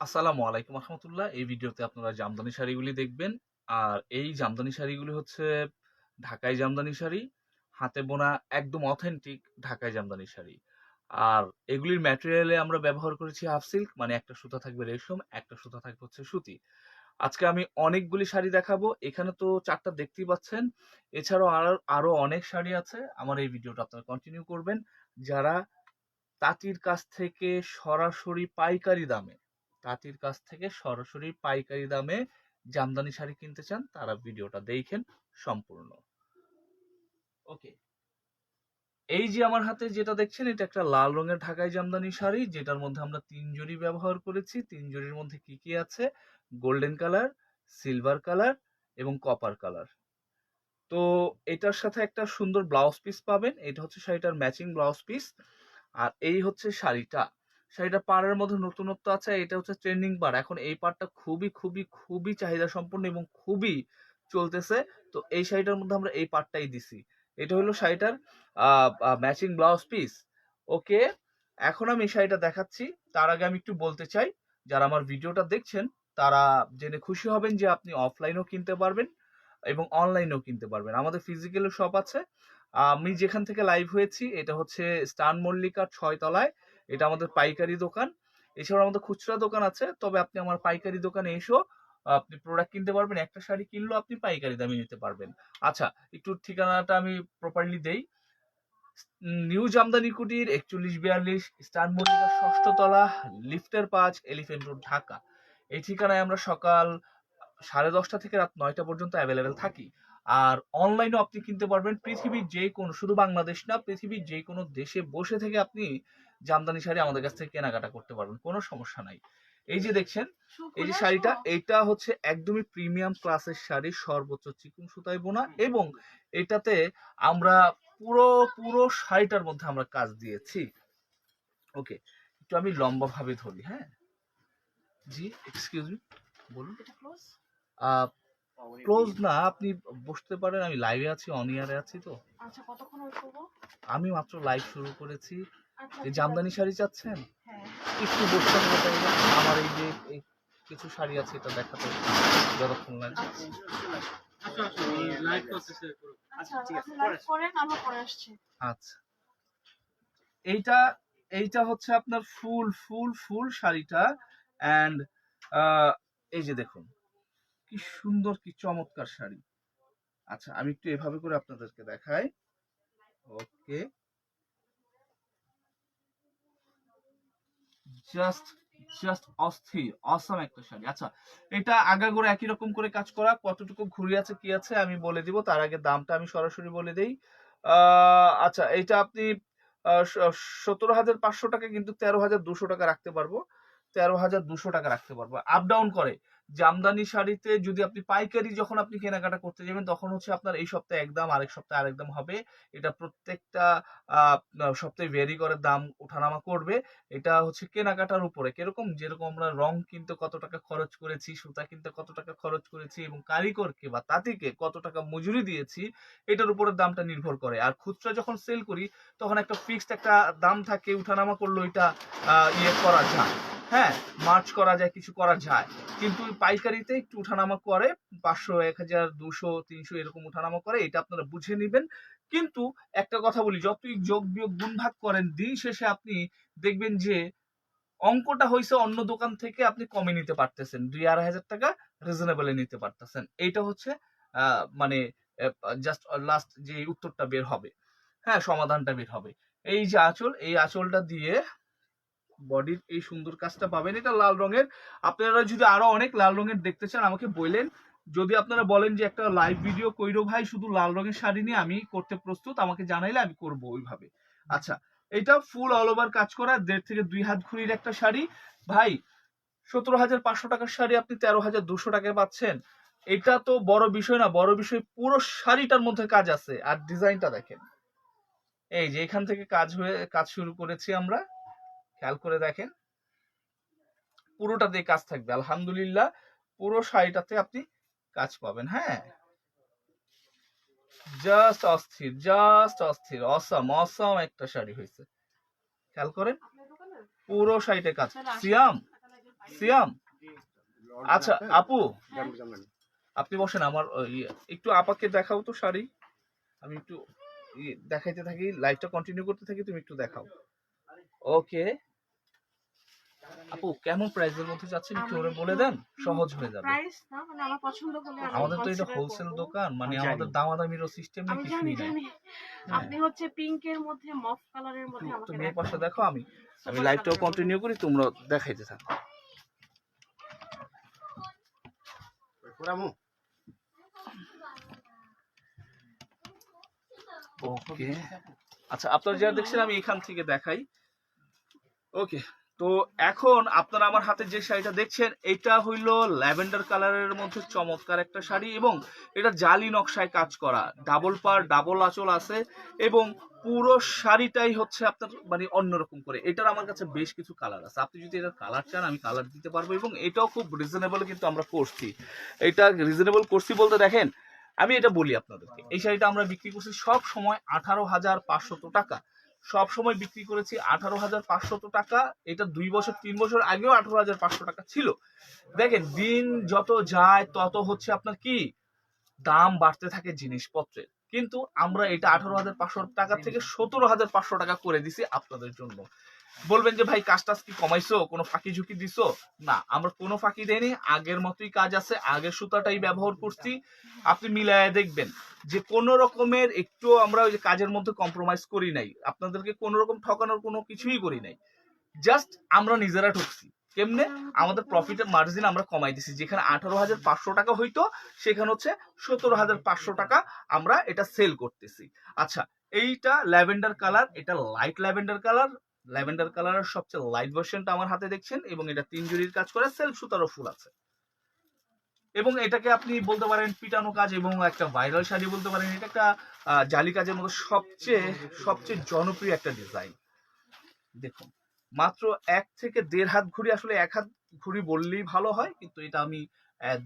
আসসালামু আলাইকুম রহমতুল্লাহ। এই ভিডিওতে আপনারা জামদানি শাড়িগুলি দেখবেন। আর এই জামদানি শাড়িগুলি হচ্ছে ঢাকাই জামদানি শাড়ি। হাতে বোনা একদম অথেন্টিক ঢাকাই জামদানি শাড়ি। আর এগুলির ম্যাটেরিয়ালে আমরা ব্যবহার করেছি হাফ সিল্ক মানে একটা সুতা থাকবে রেশম, একটা সুতা থাকবে হচ্ছে সুতি। আজকে আমি অনেকগুলি শাড়ি দেখাবো। এখানে তো চারটা দেখতেই পাচ্ছেন। এছাড়াও আরও আরও অনেক শাড়ি আছে। আমার এই ভিডিওটা আপনারা কন্টিনিউ করবেন। যারা তাঁতির কাছ থেকে সরাসরি পাইকারি দামে তাঁতির কাছ থেকে সরাসরি পাইকারি দামে জামদানি শাড়ি কিনতে চান, তারা ভিডিওটা দেখেন সম্পূর্ণ। ওকে। এই যে আমার হাতে যেটা দেখছেন, এটা একটা লাল রঙের ঢাকাই জামদানি শাড়ি, যেটার মধ্যে আমরা তিন জড়ি ব্যবহার করেছি। তিন জড়ির মধ্যে কি কি আছে? গোল্ডেন কালার, সিলভার কালার এবং কপার কালার। তো এটার সাথে একটা সুন্দর ব্লাউজ পিস পাবেন। এটা হচ্ছে শাড়িটার ম্যাচিং ব্লাউজ পিস। আর এই হচ্ছে শাড়িটা। শাড়িটা পাড়ের মধ্যে নতুনত্ব আছে, এটা হচ্ছে ট্রেন্ডিং পাড় এখন এই পাড়টা খুবই খুবই খুবই চাহিদা সম্পন্ন এবং খুবই চলতেছে। তো এই শাড়িটার মধ্যে আমরা এই পাড়টাই দিছি। এটা হলো শাড়িটার ম্যাচিং ব্লাউজ পিস ওকে, এখন আমি এই শাড়িটা দেখাচ্ছি। তার আগে আমি একটু বলতে চাই, যারা আমার ভিডিওটা দেখছেন, তারা জেনে খুশি হবেন যে আপনি অফলাইনেও কিনতে পারবেন এবং অনলাইনেও কিনতে পারবেন। আমাদের ফিজিক্যালও শপ আছে। আমি যেখান থেকে লাইভ হয়েছি, এটা হচ্ছে স্টান মল্লিকার ছয় তলায়। এটা আমাদের পাইকারি দোকান। এছাড়াও আমাদের খুচরা দোকান আছে। তবে আপনি আমার পাইকারি দোকানে এসো, আপনি প্রোডাক্ট কিনতে পারবেন, একটা শাড়ি কিনলেও আপনি পাইকারি দামে নিতে পারবেন। আচ্ছা একটু ঠিকানাটা আমি প্রপারলি দেই। নিউ জামদানি কুটির, একচল্লিশ বিয়াল্লিশ স্টান মল্লিকার ষষ্ঠ তলা লিফটের পাঁচ, এলিফেন্ট রোড, ঢাকা। এই ঠিকানায় আমরা সকাল সাড়ে দশটা থেকে রাত নয়টা পর্যন্ত অ্যাভেলেবেল থাকি। আর অনলাইনেও আপনি কিনতে পারবেন। পৃথিবীর যে কোনো শুধু বাংলাদেশ না, পৃথিবীর যে কোনো দেশে বসে থেকে আপনি জামদানি শাড়ি আমাদের কাছ থেকে কেনাকাটা করতে পারবেন কোনো সমস্যা নাই। এই যে দেখছেন এই যে শাড়িটা এটা হচ্ছে একদমই প্রিমিয়াম ক্লাসের শাড়ি সর্বোচ্চ চিকুন সুতায় বোনা এবং এটাতে আমরা পুরো পুরো শাড়িটার মধ্যে আমরা কাজ দিয়েছি। ওকে একটু আমি লম্বা ভাবে ধরি হ্যাঁ? জি এক্সকিউজ মি বলুন। ক্লোজ না আপনি বসতে পারেন আমি লাইভে আছি অন ইয়ারে আছি তো। আচ্ছা কতক্ষণ আমি মাত্র লাইভ শুরু করেছি। আচ্ছা এই জামদানি শাড়ি চাচ্ছেন? হ্যাঁ। একটু বসতে হবে আমার এই যে কিছু শাড়ি আছে এটা দেখাতে যতক্ষণ লাগে। আচ্ছা। আচ্ছা, ঠিক আছে, আপনি লাইভ করেন আমরা পরে আসছি। আচ্ছা। এইটা এইটা হচ্ছে আপনার ফুল ফুল ফুল শাড়িটা। অ্যান্ড এই যে দেখুন কি সুন্দর কি চমৎকার শাড়ি। আচ্ছা আমি একটু এভাবে করে আপনাদেরকে দেখাই। ওকে জাস্ট জাস্ট অস্থির অসম একটা শাড়ি। আচ্ছা এটা আগাগোড়া একই রকম করে কাজ করা, কতটুকু ঘুরি আছে, কি আছে, আমি বলে দিব। তার আগে দামটা আমি সরাসরি বলে দেই। আচ্ছা এটা আপনি সতেরো হাজার পাঁচশো টাকা কিন্তু তেরো হাজার দুশো টাকা রাখতে পারব। তেরো হাজার দুশো টাকা রাখতে পারব। আপ ডাউন করে। জামদানি শাড়িতে যদি আপনি পাইকারি যখন আপনি কেনাকাটা করতে যাবেন, তখন হচ্ছে আপনার এই সপ্তাহে এক দাম, আরেক সপ্তাহে আরেক দাম হবে। এটা প্রত্যেকটা সপ্তাহে ভেরি করে দাম ওঠানামা করবে। এটা হচ্ছে কেনাকাটার উপরে। কীরকম? যেরকম আমরা রং কিনতে কত টাকা খরচ করেছি, সুতা কিনতে কত টাকা খরচ করেছি এবং কারিগরকে বা তাঁতিকে কত টাকা মজুরি দিয়েছি, এটার উপরে দামটা নির্ভর করে। আর খুচরা যখন সেল করি, তখন একটা ফিক্সড একটা দাম থাকে, উঠানামা করলে এটা ইয়ে করা যায়। হ্যাঁ মার্চ করা যায়, কিছু করা যায়। কিন্তু পাইকারিতে একটু উঠানামা করে, পাঁচশো, এক হাজার, দুশো, তিনশো এরকম উঠানামা করে, এটা আপনারা বুঝে নেবেন। কিন্তু একটা কথা বলি, যতই যোগ বিয়োগ গুণ ভাগ করেন, দিন শেষে আপনি দেখবেন যে অঙ্কটা হয়েছে অন্য দোকান থেকে আপনি কমে নিতে পারতেছেন। দুই আড়াই হাজার টাকা রিজনেবলে নিতে পারতেছেন। এইটা হচ্ছে মানে জাস্ট লাস্ট যে উত্তরটা বের হবে। হ্যাঁ সমাধানটা বের হবে। এই যে আঁচল, এই আঁচলটা দিয়ে বডির এই সুন্দর কাজটা পাবেন এটা লাল রঙের। আপনারা যদি আরও অনেক লাল রঙের দেখতে চান, আমাকে বললেন। যদি আপনারা বলেন যে একটা লাইভ ভিডিও কইরো ভাই, শুধু লাল রঙের শাড়ি নিয়ে আমি করতে প্রস্তুত, আমাকে জানাইলে আমি করব ওইভাবে। আচ্ছা এটা ফুল অল ওভার কাজ করা, দেড় থেকে দুই হাত ঘুরির একটা শাড়ি। ভাই, সতেরো হাজার পাঁচশো টাকার শাড়ি আপনি তেরো হাজার দুশো টাকায় পাচ্ছেন। এটা তো বড় বিষয় না, বড় বিষয় পুরো শাড়িটার মধ্যে কাজ আছে। আর ডিজাইনটা দেখেন। এই যে এখান থেকে কাজ হয়ে, কাজ শুরু করেছি আমরা। খেয়াল করে দেখেন। পুরোটা দিয়ে কাজ থাকবে। আলহামদুলিল্লাহ পুরো শাড়িটাতে আপনি কাজ পাবেন হ্যাঁ? জাস্ট অস্থির জাস্ট অস্থির অসম অসম একটা শাড়ি হয়েছে। খেয়াল করেন পুরো শাড়িতে কাজ। সিয়াম সিয়াম। আচ্ছা আপু। আপনি বসেন আমার ইয়ে, একটু আপাকে দেখাও তো শাড়ি। আমি একটু ইয়ে, দেখাইতে থাকি লাইভটা কন্টিনিউ করতে থাকি তুমি একটু দেখাও। ওকে আপু কেমন প্রাইসের মধ্যে যাচ্ছেন একটু ওরে বলে দেন সহজ হয়ে যাবে। প্রাইস না মানে আমার পছন্দ হলে আমি আমাদের তো এটা হোলসেল দোকান মানে আমাদের জানি। দামাদামিরও সিস্টেম নেই। জানি। নাই। আপনি হচ্ছে পিঙ্কের মধ্যে মফ কালারের মধ্যে আমাকে তুমি এই পাশে দেখো আমি। আমি লাইভটাও কন্টিনিউ করি তোমরা দেখাইতে থাকো। ওকে আচ্ছা আপনারা যারা দেখছেন আমি এখান থেকে দেখাই। ওকে তো এখন আপনারা আমার হাতে যে শাড়িটা দেখছেন, এটা হইল ল্যাভেন্ডার কালারের মধ্যে চমৎকার একটা শাড়ি এবং এটা জালি নকশায় কাজ করা। ডাবল পার ডাবল আঁচল আছে এবং পুরো শাড়িটাই হচ্ছে আপনার মানে অন্যরকম করে। এটার আমার কাছে বেশ কিছু কালার আছে। আপনি যদি এটার কালার চান, আমি কালার দিতে পারব এবং এটাও খুব রিজনেবল কিন্তু আমরা করছি। এটা রিজনেবল করছি বলতে দেখেন, আমি এটা বলি আপনাদেরকে। এই শাড়িটা আমরা বিক্রি করছি সব সময় আঠারো হাজার পাঁচশত টাকা। সব সময় বিক্রি করেছি আঠারো হাজার পাঁচশত টাকা। এটা দুই বছর, তিন বছর আগেও আঠারো হাজার পাঁচশো টাকা ছিল। দেখেন, দিন যত যায়, তত হচ্ছে আপনার কি? দাম বাড়তে থাকে জিনিসপত্রের। কিন্তু আমরা এটা আঠারো হাজার পাঁচশো টাকা থেকে সতেরো হাজার পাঁচশো টাকা করে দিছি আপনাদের জন্য। বলবেন যে, ভাই কাজ টাজ কি কমাইছো? কোনো ফাঁকি ঝুঁকি দিছো? না, আমরা কোনো ফাঁকি দেয়নি আগের মতোই কাজ আছে, আগের সুতাটাই ব্যবহার করছি। আপনি মিলায় দেখবেন যে, কোন রকমের একটু আমরা ওই কাজের মধ্যে কম্প্রোমাইজ করি নাই। আপনাদেরকে কোনো রকম ঠকানোর কোনো কিছুই করি নাই। জাস্ট আমরা নিজেরা ঠকছি। কেমনে? আমাদের প্রফিটের মার্জিন আমরা কমাই দিছি যেখানে আঠারো হাজার পাঁচশো টাকা হইতো, সেখানে হচ্ছে সতেরো হাজার পাঁচশো টাকা আমরা এটা সেল করতেছি। আচ্ছা এইটা ল্যাভেন্ডার কালার, এটা লাইট ল্যাভেন্ডার কালার। ল্যাভেন্ডার কালারের সবচেয়ে লাইট ভার্সনটা আমার হাতে দেখছেন, এবং এটা তিন জুড়ির কাজ করে সেলফ সুতারও ফুল আছে। এবং এটাকে আপনি বলতে পারেন পিটানো কাজ এবং একটা ভাইরাল শাড়ি বলতে পারেন। এটা একটা জালি কাজের মধ্যে সবচেয়ে সবচেয়ে জনপ্রিয় একটা ডিজাইন দেখুন। মাত্র এক থেকে দেড় হাত ঘুড়ি, আসলে এক হাত ঘুড়ি বললেই ভালো হয়, কিন্তু এটা আমি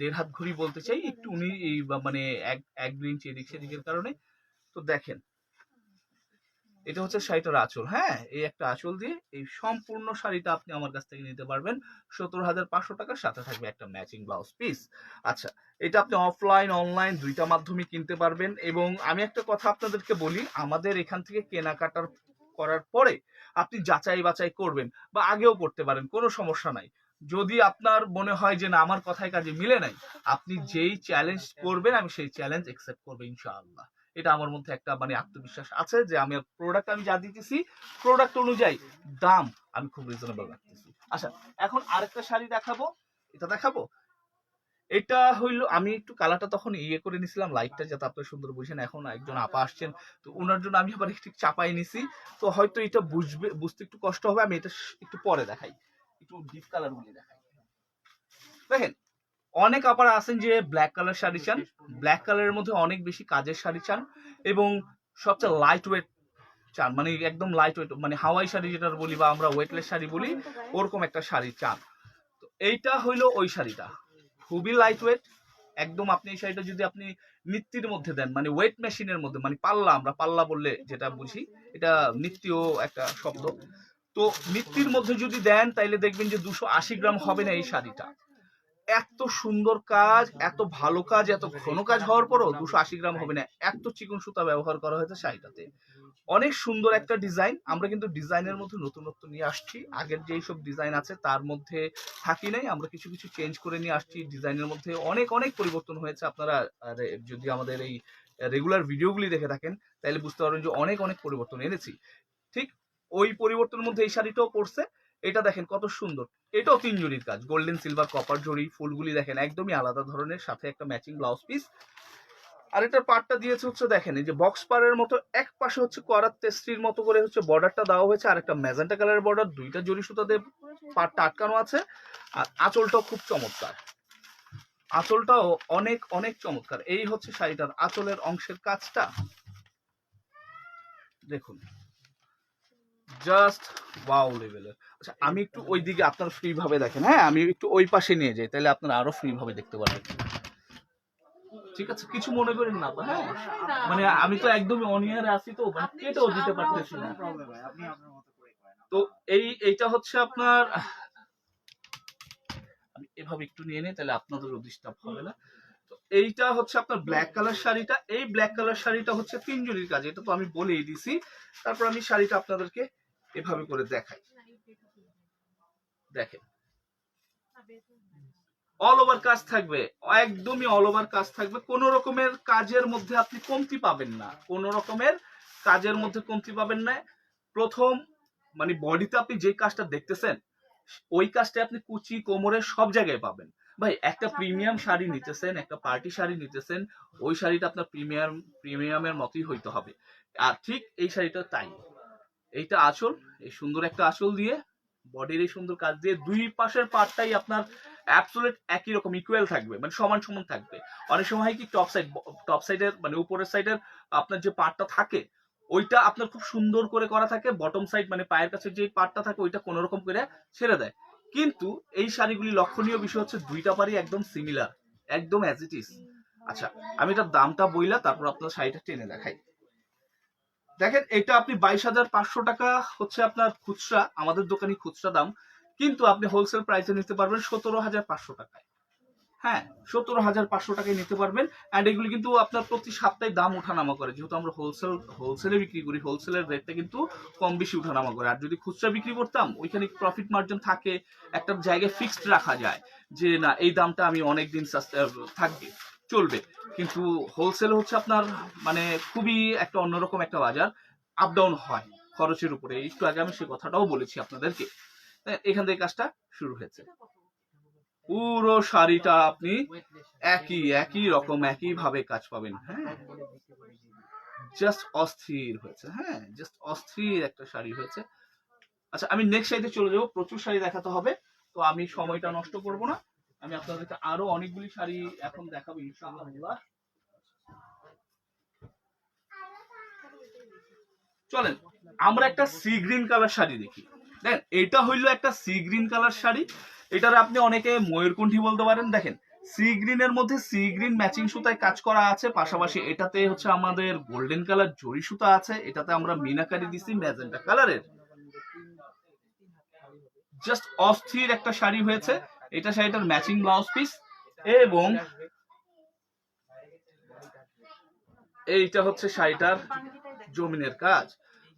দেড় হাত ঘুড়ি বলতে চাই, একটু উনি মানে এক এক ইঞ্চি এদিক সেদিকের কারণে। তো দেখেন, এটা হচ্ছে শাড়িটার আঁচল হ্যাঁ? এই একটা আঁচল দিয়ে এই সম্পূর্ণ শাড়িটা আপনি আমার কাছ থেকে নিতে পারবেন। সত্তর হাজার পাঁচশো টাকার সাথে থাকবে একটা ম্যাচিং ব্লাউজ পিস আচ্ছা এটা আপনি অফলাইন অনলাইন দুইটা মাধ্যমে কিনতে পারবেন এবং আমি একটা কথা আপনাদেরকে বলি, আমাদের এখান থেকে কেনাকাটার করার পরে আপনি যাচাই বাছাই করবেন বা আগেও করতে পারেন, কোনো সমস্যা নাই। যদি আপনার মনে হয় যে না, আমার কথায় কাজে মিলে নাই, আপনি যেই চ্যালেঞ্জ করবেন, আমি সেই চ্যালেঞ্জ একসেপ্ট করব ইনশাআল্লাহ। এটা আমার মধ্যে একটা মানে আত্মবিশ্বাস আছে যে আমি প্রোডাক্ট আমি যা দিতেছি প্রোডাক্ট অনুযায়ী দাম আমি খুব রিজনেবল রাখতেছি। আচ্ছা এখন আরেকটা শাড়ি দেখাবো, এটা দেখাবো? এটা হইল আমি একটু কালারটা তখন ইয়ে করে নিছিলাম লাইটটা যাতে আপনি সুন্দর বুঝেন এখন একজন আপা আসছেন তো ওনার জন্য আমি আবার একটু চাপাই নিছি তো হয়তো এটা বুঝবে বুঝতে একটু কষ্ট হবে আমি এটা একটু পরে দেখাই একটু ডিপ কালার গুলি দেখাই। দেখেন অনেক আপারা আছেন যে ব্ল্যাক কালার শাড়ি চান ব্ল্যাক কালারের মধ্যে অনেক বেশি কাজের শাড়ি চান এবং সবচেয়ে লাইট ওয়েট চান মানে একদম লাইট ওয়েট মানে হাওয়াই শাড়ি যেটা বলি বা আমরা ওয়েটলেস শাড়ি বলি ওরকম একটা শাড়ি চান। তো এইটা হইল ওই শাড়িটা। খুবই লাইট ওয়েট একদম আপনি এই শাড়িটা যদি আপনি নিত্যির মধ্যে দেন মানে ওয়েট মেশিনের মধ্যে মানে পাল্লা আমরা, পাল্লা বললে যেটা বুঝি, এটা নিত্যও একটা শব্দ। তো নিত্যির মধ্যে যদি দেন, তাইলে দেখবেন যে দুশো আশি গ্রাম হবে না এই শাড়িটা। এত সুন্দর কাজ এত ভালো কাজ এত ঘন কাজ হওয়ার পরও দুশো আশি গ্রাম হবে না। এত চিকন সুতা ব্যবহার করা হয়েছে শাড়িটাতে। অনেক সুন্দর একটা ডিজাইন। আমরা কিন্তু ডিজাইনের মধ্যে নতুনত্ব নিয়ে আসছি। আগের যেই সব ডিজাইন আছে তার মধ্যে থাকি নাই। আমরা কিছু কিছু চেঞ্জ করে নিয়ে আসছি। ডিজাইনের মধ্যে অনেক অনেক পরিবর্তন হয়েছে আপনারা যদি আমাদের এই রেগুলার ভিডিওগুলি দেখে থাকেন তাহলে বুঝতে পারবেন যে অনেক অনেক পরিবর্তন এনেছি। ঠিক ওই পরিবর্তনের মধ্যে এই শাড়িটাও পড়ছে এটা দেখেন কত সুন্দর। এটাও তিন জড়ির কাজ। গোল্ডেন সিলভার কপার জড়ি ফুলগুলি দেখেন একদমই আলাদা ধরনের, সাথে একটা ম্যাচিং ব্লাউজ পিস আর এটার পার্টটা দিয়েছে হচ্ছে দেখেন, এই যে বক্স পারের মতো, এক পাশে হচ্ছে করার তেস্ত্রির মতো করে হচ্ছে বর্ডারটা দেওয়া হয়েছে, আর একটা ম্যাজেন্টা কালারের বর্ডার দুইটা জড়ি সুতাতে পাটটা আটকানো আছে। আর আঁচলটাও খুব চমৎকার। আঁচলটাও অনেক অনেক চমৎকার। এই হচ্ছে শাড়িটার আঁচলের অংশের কাজটা। দেখুন। জাস্ট ওয়াও লেভেলের আচ্ছা আমি একটু ওই দিকে আপনার ফ্রি ভাবে দেখেন হ্যাঁ? আমি একটু ওই পাশে নিয়ে যাই তাহলে আপনারা আরও ফ্রি ভাবে দেখতে পারবেন ঠিক আছে কিছু মনে করেন না তো হ্যাঁ মানে আমি তো একদমই অনিয়ারে আছি তো মানে কেটেও দিতে পারতেছি না। মতো প্রবলেম ভাই আপনি আপনার মতো করে করেন তো এই এইটা হচ্ছে আপনার আমি এভাবে একটু নিয়ে নিই তাহলে আপনাদেরও ডিস্টার্ব হবে না। তো এইটা হচ্ছে আপনার ব্ল্যাক কালার শাড়িটা এই ব্ল্যাক কালার শাড়িটা হচ্ছে তিনজনের কাজ এটা তো আমি বলেই দিছি। তারপর আমি শাড়িটা আপনাদেরকে এভাবে করে দেখাই। দেখেন। অল ওভার কাজ থাকবে। একদমই অল ওভার কাজ থাকবে। কোন রকমের কাজের মধ্যে আপনি কমতি পাবেন না। কোন রকমের কাজের মধ্যে কমতি পাবেন না। প্রথম মানে বডিতে আপনি যে কাজটা দেখতেছেন, ওই কাজটা আপনি কুচি, কোমরে সব জায়গায় পাবেন। ভাই, একটা প্রিমিয়াম শাড়ি নিতেছেন, একটা পার্টি শাড়ি নিতেছেন, ওই শাড়িটা আপনার প্রিমিয়াম প্রিমিয়ামের মতোই হইতে হবে। আর ঠিক এই শাড়িটা তাই। এইটা আঁচল, এই সুন্দর একটা আঁচল দিয়ে বডির এই সুন্দর কাজ দিয়ে দুই পাশের পার্টটাই আপনার অ্যাবসোলেট একই রকম ইকুয়াল থাকবে মানে সমান সমান থাকবে। অনেক সময় হয় কি টপ সাইড টপ সাইডের মানে উপরের সাইডের আপনার যে পার্টটা থাকে, ওইটা আপনার খুব সুন্দর করে করা থাকে বটম সাইড মানে পায়ের কাছে যে পার্টটা থাকে, ওইটা কোনো রকম করে ছেড়ে দেয়। কিন্তু এই শাড়িগুলি লক্ষণীয় বিষয় হচ্ছে, দুইটা পারই একদম সিমিলার একদম অ্যাজ ইট ইজ আচ্ছা আমি এটার দামটা বইলা, তারপর আপনার শাড়িটা টেনে দেখাই। দেখেন, এটা আপনি বাইশ হাজার পাঁচশো টাকা হচ্ছে আপনার খুচরা, আমাদের দোকানে খুচরা দাম, কিন্তু আপনি হোলসেল প্রাইসে নিতে পারবেন সতেরো হাজার পাঁচশো টাকায়। হ্যাঁ সতেরো হাজার পাঁচশো টাকায় নিতে পারবেন অ্যান্ড এগুলি কিন্তু আপনার প্রতি সপ্তাহে দাম ওঠানামা করে। যেহেতু আমরা হোলসেল হোলসেলে বিক্রি করি হোলসেলের রেটটা কিন্তু কম বেশি ওঠানামা করে। আর যদি খুচরা বিক্রি করতাম, ওইখানে প্রফিট মার্জিন থাকে, একটা জায়গায় ফিক্সড রাখা যায় যে, না, এই দামটা আমি অনেক দিন থাকবে। চলবে। কিন্তু হোলসেল হচ্ছে আপনার মানে খুবই একটা অন্যরকম একটা বাজার আপ ডাউন হয় খরচের উপরে। একটু আগে আমি সে কথাটাও বলেছি আপনাদেরকে। এখান থেকে কাজটা শুরু হয়েছে। পুরো শাড়িটা আপনি একই একই রকম একই ভাবে কাজ পাবেন হ্যাঁ? জাস্ট অস্থির হয়েছে হ্যাঁ? জাস্ট অস্থির একটা শাড়ি হয়েছে। আচ্ছা আমি নেক্সট শাড়িতে চলে যাব। প্রচুর শাড়ি দেখাতে হবে। তো আমি সময়টা নষ্ট করব না। আমি আপনাদেরকে আরও অনেকগুলি শাড়ি এখন দেখাবো, ইনশাআল্লাহ চলেন, আমরা একটা সি গ্রিন কালার শাড়ি দেখি। দেখেন, এটা হইল একটা সি গ্রিন কালার শাড়ি। এটার আপনি অনেকে ময়ূরকণ্ঠী বলতে পারেন। দেখেন, সি গ্রিনের মধ্যে সি গ্রিন ম্যাচিং সুতায় কাজ করা আছে। পাশাপাশি এটাতে হচ্ছে আমাদের গোল্ডেন কালার জরি সুতা আছে। এটাতে আমরা মিনাকারি দিছি ম্যাজেন্টা কালারের। জাস্ট অস্থির একটা শাড়ি হয়েছে। এটা শাড়িটার ম্যাচিং ব্লাউজ পিস এবং এইটা হচ্ছে শাড়িটার জমিনের কাজ।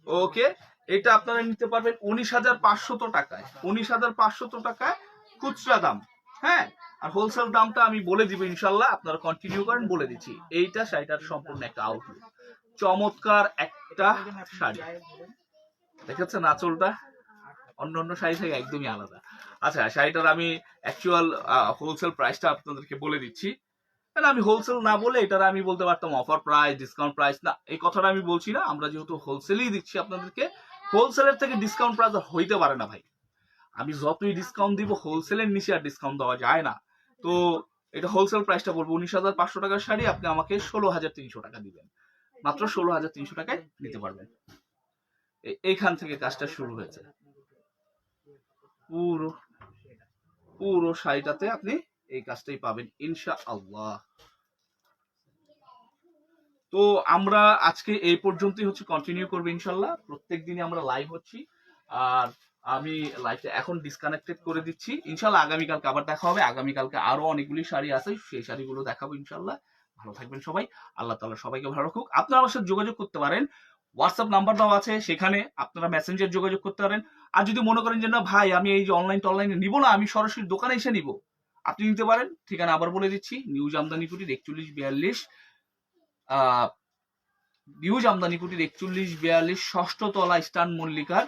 ওকে, এটা আপনারা নিতে পারবেন উনিশ হাজার পাঁচশত টাকায়। উনিশ হাজার পাঁচশত টাকায় খুচরা দাম হ্যাঁ? আর হোলসেল দামটা আমি বলে দিব ইনশাল্লাহ, আপনারা কন্টিনিউ করেন, বলে দিচ্ছি। এইটা শাড়িটার সম্পূর্ণ একটা আউটলুক চমৎকার একটা শাড়ি। দেখেছেন আঁচলটা? অন্য অন্য শাড়ি থেকে একদমই আলাদা। আচ্ছা শাড়িটার আমি অ্যাকচুয়াল হোলসেল প্রাইসটা আপনাদেরকে বলে দিচ্ছি। তাহলে আমি হোলসেল না বলে এটার আমি বলতে পারতাম অফার প্রাইস ডিসকাউন্ট প্রাইস না, এই কথাটা আমি বলছি না। আমরা যেহেতু হোলসেলই দিচ্ছি আপনাদেরকে হোলসেলের থেকে ডিসকাউন্ট প্রাইস হইতে পারে না ভাই। আমি যতই ডিসকাউন্ট দিব হোলসেলের নিচে আর ডিসকাউন্ট দেওয়া যায় না। তো এটা হোলসেল প্রাইসটা বলব উনিশ হাজার পাঁচশো টাকার শাড়ি, আপনি আমাকে ষোলো হাজার তিনশো টাকা দিবেন। মাত্র ষোলো হাজার তিনশো টাকায় নিতে পারবেন। এইখান থেকে কাজটা শুরু হয়েছে। পুরো পুরো শাড়িটাতে আপনি এই কাজটাই পাবেন ইনশা আল্লাহ তো আমরা আজকে এই পর্যন্তই হচ্ছে কন্টিনিউ করব ইনশাল্লাহ প্রত্যেক দিনই আমরা লাইভ হচ্ছি, আর আমি লাইভটা এখন ডিসকানেক্টেড করে দিচ্ছি। ইনশাল্লাহ আগামীকালকে আবার দেখা হবে, আগামীকালকে আরও অনেকগুলি শাড়ি আছে, সেই শাড়িগুলো দেখাবো ইনশাল্লাহ ভালো থাকবেন সবাই, আল্লাহ তাআলা সবাইকে ভালো রাখুক। আপনারা আমার সাথে যোগাযোগ করতে পারেন হোয়াটসঅ্যাপ নাম্বার দেওয়া আছে, সেখানে আপনারা মেসেঞ্জার যোগাযোগ করতে পারেন। আর যদি মনে করেন যে, না ভাই, আমি এই যে অনলাইন টনলাইনে নিব না, আমি সরাসরি দোকানে এসে নিব। আপনি নিতে পারেন। ঠিকানা আবার বলে দিচ্ছি, নিউজ আমদানি কুটির একচল্লিশ বিয়াল্লিশ নিউজ আমদানি কুটির একচল্লিশ বিয়াল্লিশ, ষষ্ঠ তলা স্টান মল্লিকার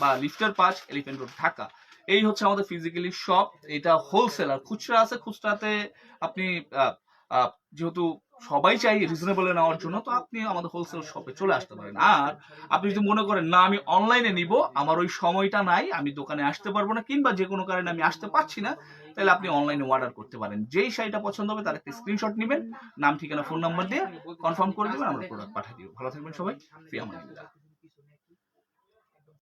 বা লিফটার পাঁচ এলিফেন্ট রোড, ঢাকা। এই হচ্ছে আমাদের ফিজিক্যালি শপ এটা হোলসেলার খুচরা আছে, খুচরাতে আপনি যেহেতু সবাই চাই রিজনেবল নেওয়ার জন্য, তো আপনি আমাদের হোলসেল শপে চলে আসতে পারেন। আর আপনি যদি মনে করেন, না, আমি অনলাইনে নিব, আমার ওই সময়টা নাই, আমি দোকানে আসতে পারব না, কিংবা যে কোনো কারণে আমি আসতে পারছি না, তাহলে আপনি অনলাইনে অর্ডার করতে পারেন। যেই শাড়িটা পছন্দ হবে, তার একটা স্ক্রিনশট নেবেন, নাম, ঠিকানা ফোন নাম্বার দিয়ে কনফার্ম করে দেবেন, আমরা প্রোডাক্ট পাঠিয়ে দিব। ভালো থাকবেন সবাই ফি আমাদের